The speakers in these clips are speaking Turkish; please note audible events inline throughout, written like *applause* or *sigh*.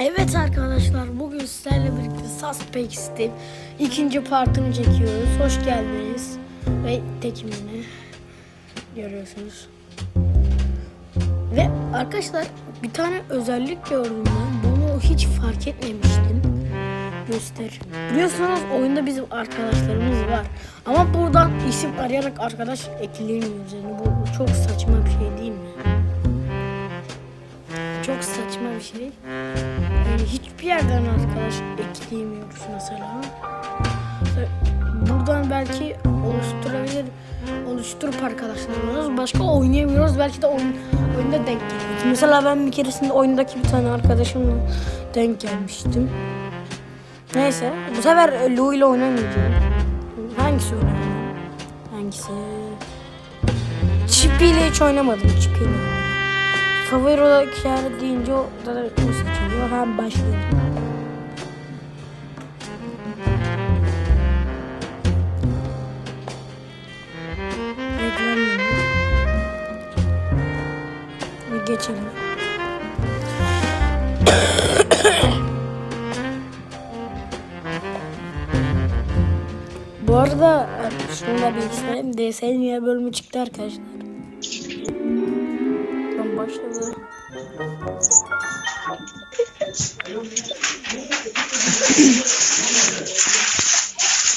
Evet arkadaşlar bugün sizlerle birlikte Suspects'te ikinci partını çekiyoruz. Hoş geldiniz. Ve tekimini görüyorsunuz. Ve arkadaşlar bir tane özellik gördüm ben. Bunu hiç fark etmemiştim. Göster. Biliyorsunuz oyunda bizim arkadaşlarımız var. Ama buradan isim arayarak arkadaş ekleyemiyoruz. Yani bu çok saçma bir şey? Çok saçma bir şey. Yani hiçbir yerden arkadaş ekleyemiyoruz mesela. Buradan belki oluşturabilir, oluşturup arkadaşlarımız başka oynayamıyoruz. Belki de oyun, oyunda denk geliyoruz. Mesela ben bir keresinde oyundaki bir tane arkadaşımla denk gelmiştim. Neyse bu sefer Lou ile oynamayacağım. Hangisi oynayacağım? Hangisi? Chippy ile hiç oynamadım. Chippy ile. Favori olarak yer deyince o da da o seçiliyor. Hemen yolu. Bir geçelim. Bu arada şunu da bilgisayarın DS'nin yer bölümü çıktı arkadaşlar. Başladı.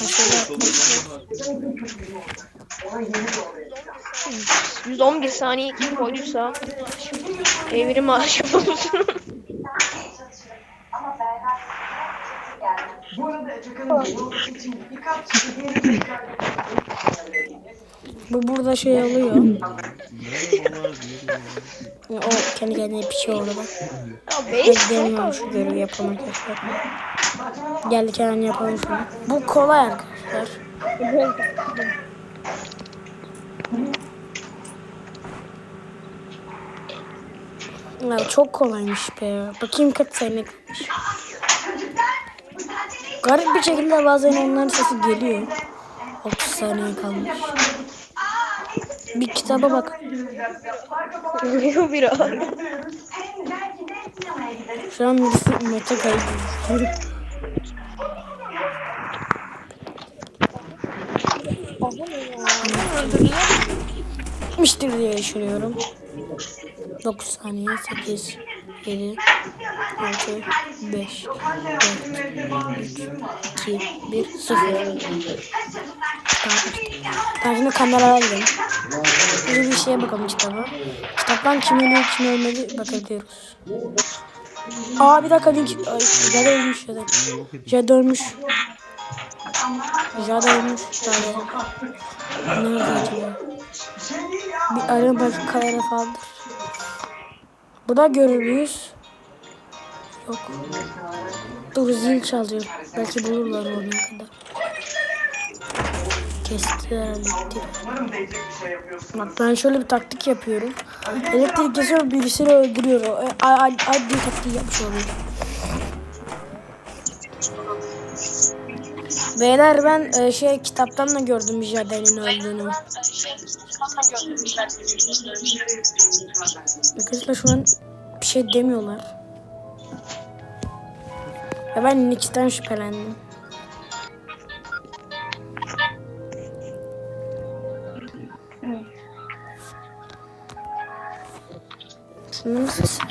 Başladı. 111 saniye kim koyduysa evrim aşık olsun. Arada Bu burada şey alıyor. *laughs* o kendi kendine bir şey oldu bak. Hadi deniyorum şu görevi yapalım arkadaşlar. Geldik hemen yapalım şunu. Bu kolay arkadaşlar. Ya çok kolaymış be. Bakayım kaç saniye kalmış. Garip bir şekilde bazen onların sesi geliyor. 30 saniye kalmış. Bir kitaba bak. Vuruyor bir an. Şu an Mete kaydı. Bitmiştir diye düşünüyorum. 9 saniye 8 7 6 5 4 3 2 1 0 Tamam şimdi kameraya gidelim. Şimdi bir şeye bakalım kitaba. Kitaptan kim ölüyor kim ölmedi bakabiliyoruz. Aa bir dakika link. Ay Jade ölmüş ya da. Jade ölmüş. Jade ölmüş. Jade. Nerede acaba? Bir arayın belki kayara falandır. Bu da görürüz. Yok. Dur zil çalıyor. Belki bulurlar onu kadar. Yapıyorsun. Bak ben şöyle bir taktik yapıyorum. Elektrik kesiyor birisini öldürüyor. O, Ay ay ay bir taktiği yapmış oluyor. Beyler ben e, şey kitaptan da gördüm Jade'nin öldüğünü. Arkadaşlar şu an bir şey demiyorlar. Ya ben Nix'ten şüphelendim. Şunun sesi.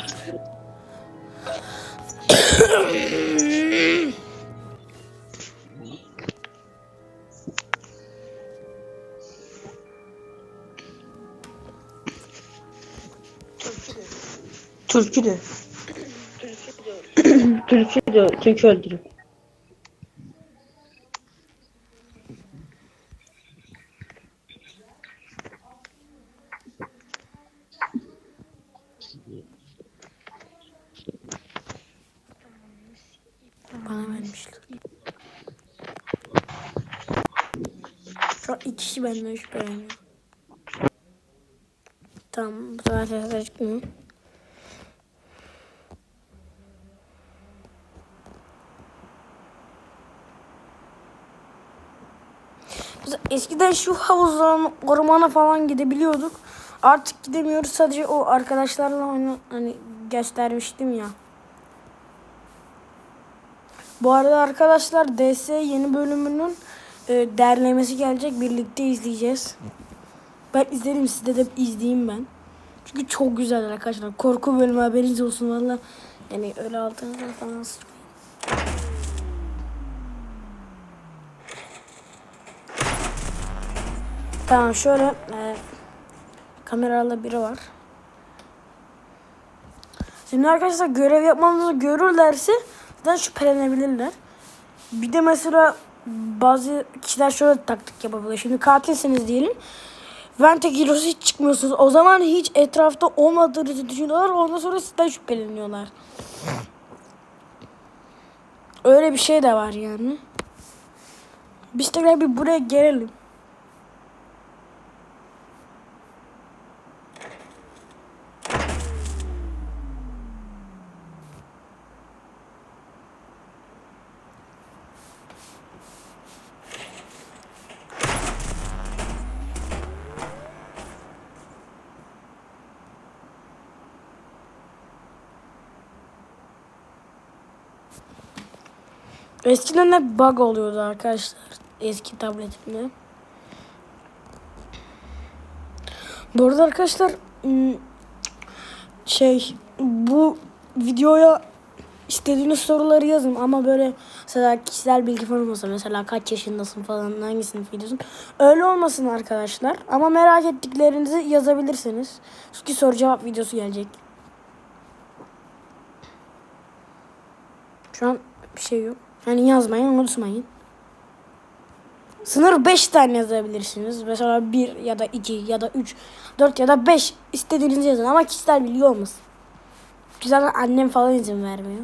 Türkü de. Türkü de. Türkü öldürüyor. Bana vermişler. Şu an iki kişi benden şüpheleniyor. Tamam bu sefer sesler çıkmıyor. Biz eskiden şu havuzdan ormana falan gidebiliyorduk. Artık gidemiyoruz sadece o arkadaşlarla oyna, hani göstermiştim ya. Bu arada arkadaşlar DS yeni bölümünün e, derlemesi gelecek. Birlikte izleyeceğiz. Ben izlerim siz de, izleyin ben. Çünkü çok güzel arkadaşlar. Korku bölümü haberiniz olsun valla. Yani öyle altınıza falan sıçmayın. Tamam şöyle e, kameralı biri var. Şimdi arkadaşlar görev yapmamızı görürlerse zaten şüphelenebilirler. Bir de mesela bazı kişiler şöyle taktik yapabiliyor. Şimdi katilsiniz diyelim. Vente girosu hiç çıkmıyorsunuz. O zaman hiç etrafta olmadığınızı düşünüyorlar. Ondan sonra sizden şüpheleniyorlar. Öyle bir şey de var yani. Biz tekrar bir buraya gelelim. Eskiden hep bug oluyordu arkadaşlar. Eski tabletimde. Bu arada arkadaşlar ım, şey bu videoya istediğiniz soruları yazın ama böyle mesela kişisel bilgi falan olmasın. Mesela kaç yaşındasın falan hangi sınıf gidiyorsun. Öyle olmasın arkadaşlar. Ama merak ettiklerinizi yazabilirsiniz. Çünkü soru cevap videosu gelecek. Şu an bir şey yok. Yani yazmayın unutmayın. Sınır 5 tane yazabilirsiniz. Mesela 1 ya da 2 ya da 3, 4 ya da 5 istediğinizi yazın ama kişisel bilgi olmasın. Güzel annem falan izin vermiyor.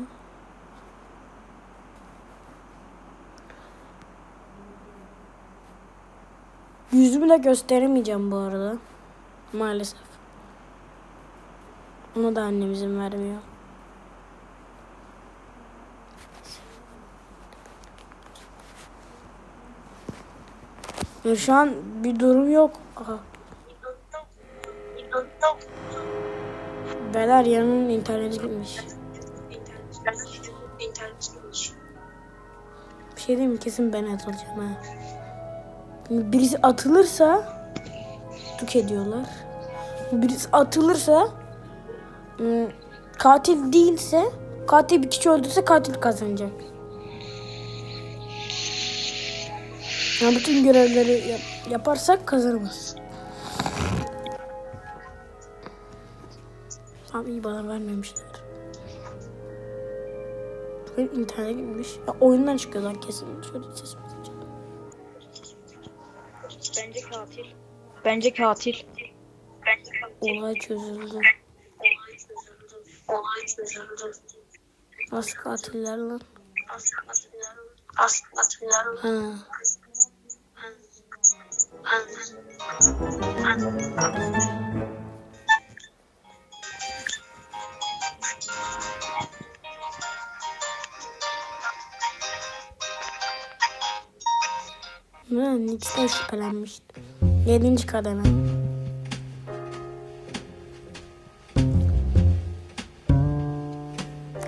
Yüzümü de gösteremeyeceğim bu arada. Maalesef. Ona da annem izin vermiyor. Ya şu an bir durum yok. Aha. Yanının interneti gitmiş. Bir şey diyeyim? Kesin ben atılacağım ha. Birisi atılırsa tuk ediyorlar. Birisi atılırsa katil değilse katil bir kişi öldürse katil kazanacak. Yani bütün görevleri yap- yaparsak kazanırız. Tamam iyi bana vermemişler. Benim internete gitmiş. Ya oyundan çıkıyorlar kesin. Şöyle sesimi açacağım. Bence katil. Bence katil. Olay çözüldü. Olay çözüldü. Nasıl katiller lan? Aslında atıyorlar. Ha. Ne? Nix'ten şüphelenmiştim. Yedinci kademe.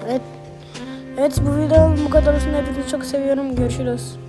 Evet. Evet bu videonun bu kadar olsun. Hepinizi çok seviyorum. Görüşürüz.